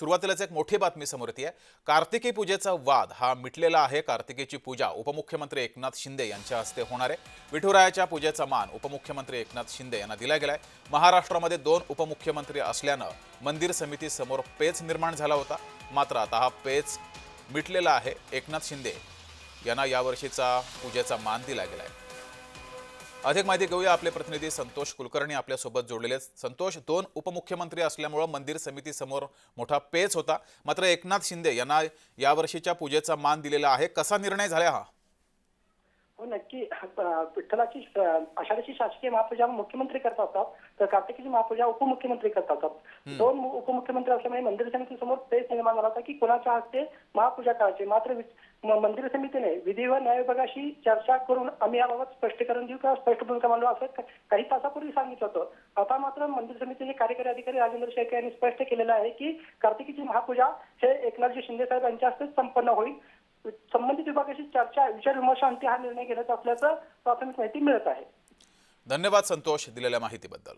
सुरुवातीलाच एक मोठी बातमी समोर येते. कार्तिकी पूजेचा वाद हा मिटलेला आहे. कार्तिकीची पूजा उपमुख्यमंत्री एकनाथ शिंदे यांच्या हस्ते होणार आहे. विठुरायाच्या पूजेचा मान उपमुख्यमंत्री एकनाथ शिंदे यांना दिला गेलाय. महाराष्ट्रामध्ये दोन उपमुख्यमंत्री असल्यानं मंदिर समितीसमोर पेच निर्माण झाला होता. मात्र आता हा पेच मिटलेला आहे. एकनाथ शिंदे यांना यावर्षीचा पूजेचा मान दिला गेलाय. अधिक माहिती घेऊया आपले प्रतिनिधी संतोष कुलकर्णी आपल्यासोबत जोडलेले. आहेत. संतोष दोन उपमुख्यमंत्री असल्यामुळं मंदिर समितीसमोर मोठा पेच होता. मात्र एकनाथ शिंदे यांना यावर्षीच्या पूजेचा मान दिलेला आहे. कसा निर्णय झाला हा? हो नक्की. विठ्ठलाची आषाढीची शासकीय महापूजा मुख्यमंत्री करत असतात. तर कार्तिकीची महापूजा उपमुख्यमंत्री करत असतात. दोन उपमुख्यमंत्री असल्यामुळे मंदिर समितीसमोर पेच निर्माण झाला होता की कोणाच्या हस्ते महापूजा करायची. मात्र मंदिर समितीने विधी व न्याय विभागाशी चर्चा करून आम्ही याबाबत स्पष्टीकरण देऊ किंवा स्पष्ट भूमिका मांडू असं काही तासापूर्वी सांगितलं होतं. आता मात्र मंदिर समितीचे कार्यकारी अधिकारी राजेंद्र शेळके यांनी स्पष्ट केलेलं आहे की कार्तिकीची महापूजा हे एकनाथजी शिंदे साहेब यांच्या हस्तेच संपन्न होईल. संबंधित विभागाशी चर्चा विचार विमर्शांती हा निर्णय घेण्यात असल्याचं प्राथमिक माहिती मिळत आहे. धन्यवाद संतोष दिलेल्या माहितीबद्दल.